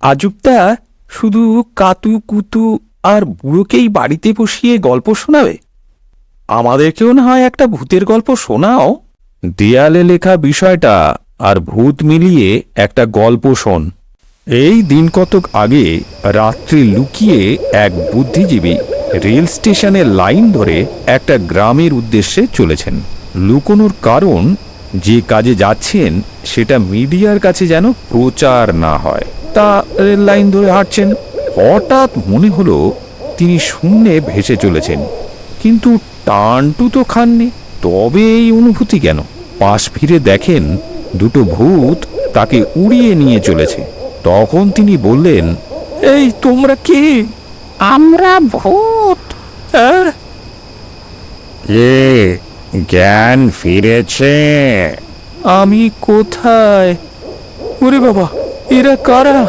আজুবদা শুধু কাতু, কুতু আর বুড়োকেই বাড়িতে বসিয়ে গল্প শোনাবে? আমাদেরকেও না হয় একটা ভূতের গল্প শোনাও? দেয়ালে লেখা বিষয়টা আর ভূত মিলিয়ে একটা গল্প শোন। এই দিন কতক আগে রাত্রি লুকিয়ে এক বুদ্ধিজীবী রেল স্টেশনের লাইন ধরে একটা গ্রামের উদ্দেশ্যে চলেছেন। লুকোনোর কারণ যে কাজে যাচ্ছেন সেটা মিডিয়ার কাছে যেন প্রচার না হয়। তা রেল লাইন ধরে হাঁটছেন। হঠাৎ মনে হলো তিনি শূন্যে ভেসে চলেছেন। কিন্তু টানটু তো খাননি। তবে এই অনুভূতি কেন? পাশ ফিরে দেখেন দুটো ভূত তাকে উড়িয়ে নিয়ে চলেছে। তখন তিনি বললেন এই তোমরা কে? আমরা ভূত। হ্যাঁ? কে জ্ঞান ফিরেছে। আমি কোথায়? ওরে বাবা এরা কারা?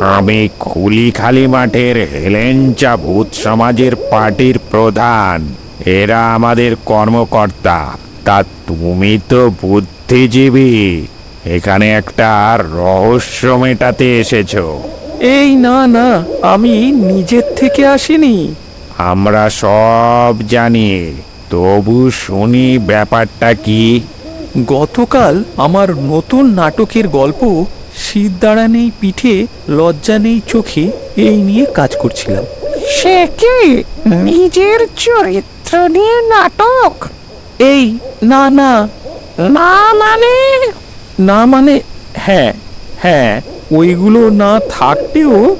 আমি খুলিখালি মাঠের হেলেঞ্চা ভূত সমাজের পার্টির প্রধান। এরা আমাদের কর্মকর্তা। তা তুমি তো বুদ্ধিজীবী। এখানে একটা রহস্য মেটাতে এসেছ। এই না না আমি নিজের থেকে আসিনি। আমরা সব জানি। তবু শুনি ব্যাপারটা কি? গতকাল আমার নতুন নাটকের গল্প শীত দাঁড়া নেই পিঠে লজ্জা নেই চোখে এই নিয়ে কাজ করছিলাম। সে কি? নিজের চরিত্র নিয়ে নাটক? এই না না। না মানে? না মানে হ্যাঁ হ্যাঁ ওইগুলো না থাকতেও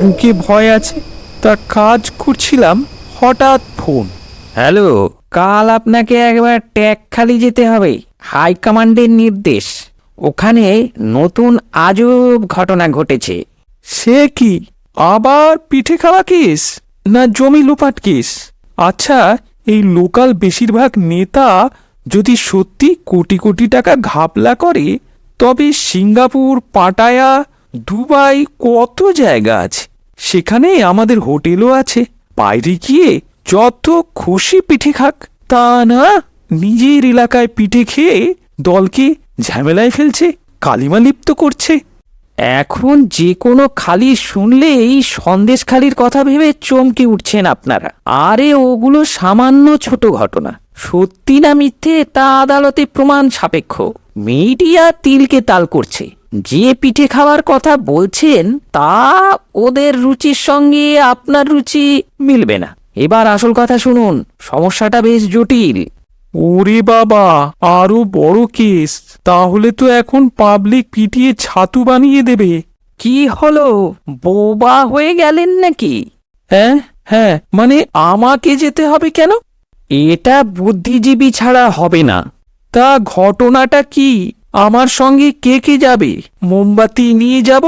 বুকে ভয় আছে। তা কাজ করছিলাম হঠাৎ ফোন। হ্যালো কাল আপনাকে একবার ট্যাগ খালি যেতে হবে। হাই কমান্ডের নির্দেশ। ওখানে নতুন আজব ঘটনা ঘটেছে। সে কি? আবার পিঠে খাওয়া কেস? না জমি লোপাট কেস? আচ্ছা এই লোকাল বেশিরভাগ নেতা যদি সত্যি কোটি কোটি টাকা ঘাপলা করে, তবে সিঙ্গাপুর, পাটায়া, দুবাই কত জায়গা আছে? সেখানে আমাদের হোটেলও আছে। বাইরে গিয়ে যত খুশি পিঠে খাক। তা না, নিজের এলাকায় পিঠে খেয়ে দলকে ঝামেলায় ফেলছে, কালিমা লিপ্ত করছে। এখন যে কোনো খালি শুনলেই সন্দেশ খালির কথা ভেবে চমকে উঠছেন আপনারা। আরে ওগুলো সামান্য ছোট ঘটনা। সত্যি না মিথ্যে তা আদালতে প্রমাণ সাপেক্ষ। মিডিয়া তিলকে তাল করছে। যে পিঠে খাওয়ার কথা বলছেন, তা ওদের রুচির সঙ্গে আপনার রুচি মিলবে না। এবার আসল কথা শুনুন, সমস্যাটা বেশ জটিল। ওরে বাবা আরও বড় কেস। তাহলে তো এখন পাবলিক পিটিয়ে ছাতু বানিয়ে দেবে। কি হলো? বোবা হয়ে গেলেন নাকি? হ্যাঁ হ্যাঁ মানে আমাকে যেতে হবে কেন? এটা বুদ্ধিজীবী ছাড়া হবে না। তা ঘটনাটা কি? আমার সঙ্গে কে কে যাবে? মোমবাতি নিয়ে যাব?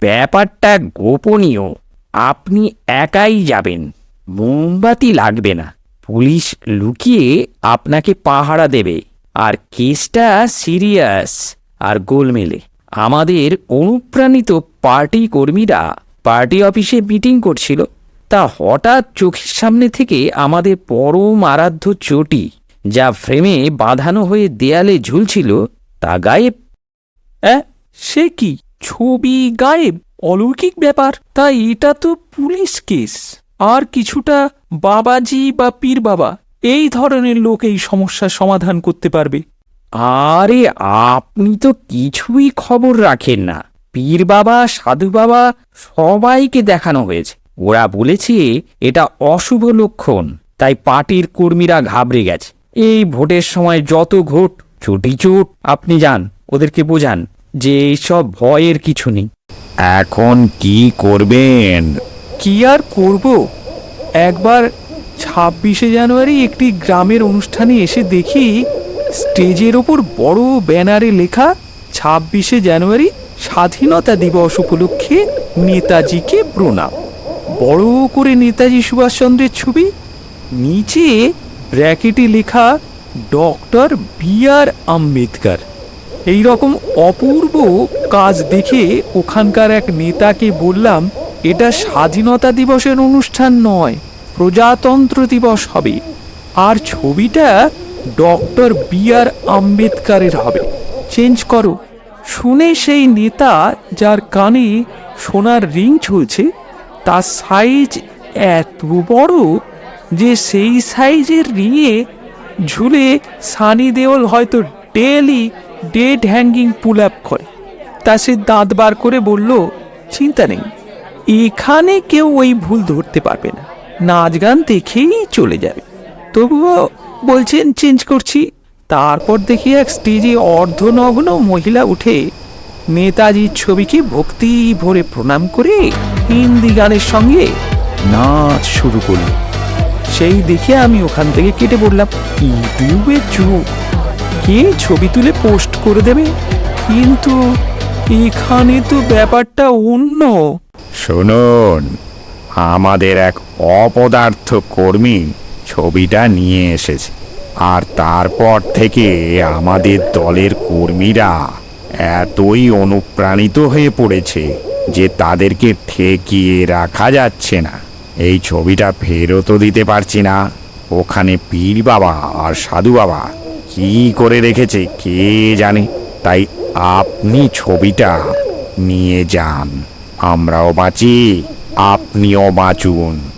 ব্যাপারটা গোপনীয়। আপনি একাই যাবেন। মোমবাতি লাগবে না। পুলিশ লুকিয়ে আপনাকে পাহারা দেবে। আর কেসটা সিরিয়াস আর গোলমেলে। আমাদের অনুপ্রাণিত পার্টি কর্মীরা পার্টি অফিসে মিটিং করছিল। তা হঠাৎ চোখের সামনে থেকে আমাদের পরম আরাধ্য চটি, যা ফ্রেমে বাঁধানো হয়ে দেয়ালে ঝুলছিল, তা গায়েব। সে কি? ছবি গায়েব? অলৌকিক ব্যাপার। তা এটা তো পুলিশ কেস। আর কিছুটা বাবাজি বা পীর বাবা এই ধরনের লোক এই সমস্যার সমাধান করতে পারবে। আরে আপনি তো কিছুই খবর রাখেন না। পীর বাবা সাধু বাবা সবাইকে দেখানো হয়েছে। ওরা বলেছে এটা অশুভ লক্ষণ তাই পার্টির কর্মীরা ঘাবড়ে গেছে। এই ভোটের সময় যত ঘোট চটি চোট আপনি যান ওদেরকে বোঝান যে এইসব ভয়ের কিছু নেই। এখন কি করবেন? কি আর করব? একবার ছাব্বিশে জানুয়ারি একটি গ্রামের অনুষ্ঠানে এসে দেখি স্টেজের ওপর বড় ব্যানারে লেখা ছাব্বিশে জানুয়ারি স্বাধীনতা দিবস উপলক্ষে নেতাজিকে প্রণাম। বড় করে নেতাজি সুভাষচন্দ্রের ছবি, নিচে ব্র্যাকেটে লেখা ডক্টর বি আর আম্বেদকর। এই রকম অপূর্ব কাজ দেখে ওখানকার এক নেতাকে বললাম এটা স্বাধীনতা দিবসের অনুষ্ঠান নয়, প্রজাতন্ত্র দিবস হবে। আর ছবিটা ডক্টর বি আর আম্বেদকারের হবে। চেঞ্জ করো। শুনে সেই নেতা যার কানে সোনার রিং ঝুলছে, তার সাইজ এত বড় যে সেই সাইজের রিংয়ে ঝুলে সানি দেওল হয়তো daily dead hanging pull up করে। তা সে দাঁত বার করে বলল, চিন্তা নেই। এখানে কেউ ওই ভুল ধরতে পারবে না। নাচ গান দেখেই চলে যাবে। তবুও বলছেন, চেঞ্জ করছি। তারপর দেখি এক স্টেজে অর্ধনগ্ন মহিলা উঠে নেতাজির ছবিকে ভক্তি ভরে প্রণাম করে হিন্দি গানের সঙ্গে নাচ শুরু করল। সেই দেখে আমি ওখান থেকে কেটে পড়লাম। ইউটিউবে চুপ। কে ছবি তুলে পোস্ট করে দেবে? কিন্তু এখানে তো ব্যাপারটা অন্য। শুনুন, আমাদের এক অপদার্থ কর্মী ছবিটা নিয়ে এসেছে। আর তারপর থেকে আমাদের দলের কর্মীরা এতই অনুপ্রাণিত হয়ে পড়েছে যে তাদেরকে ঠেকিয়ে রাখা যাচ্ছে না। এই ছবিটা ফেরতও দিতে পারছি না। ওখানে পীর বাবা আর সাধু বাবা কি করে রেখেছে কে জানে? তাই আপনি ছবিটা নিয়ে যান। আমরাও বাঁচি আপনিও বাঁচুন।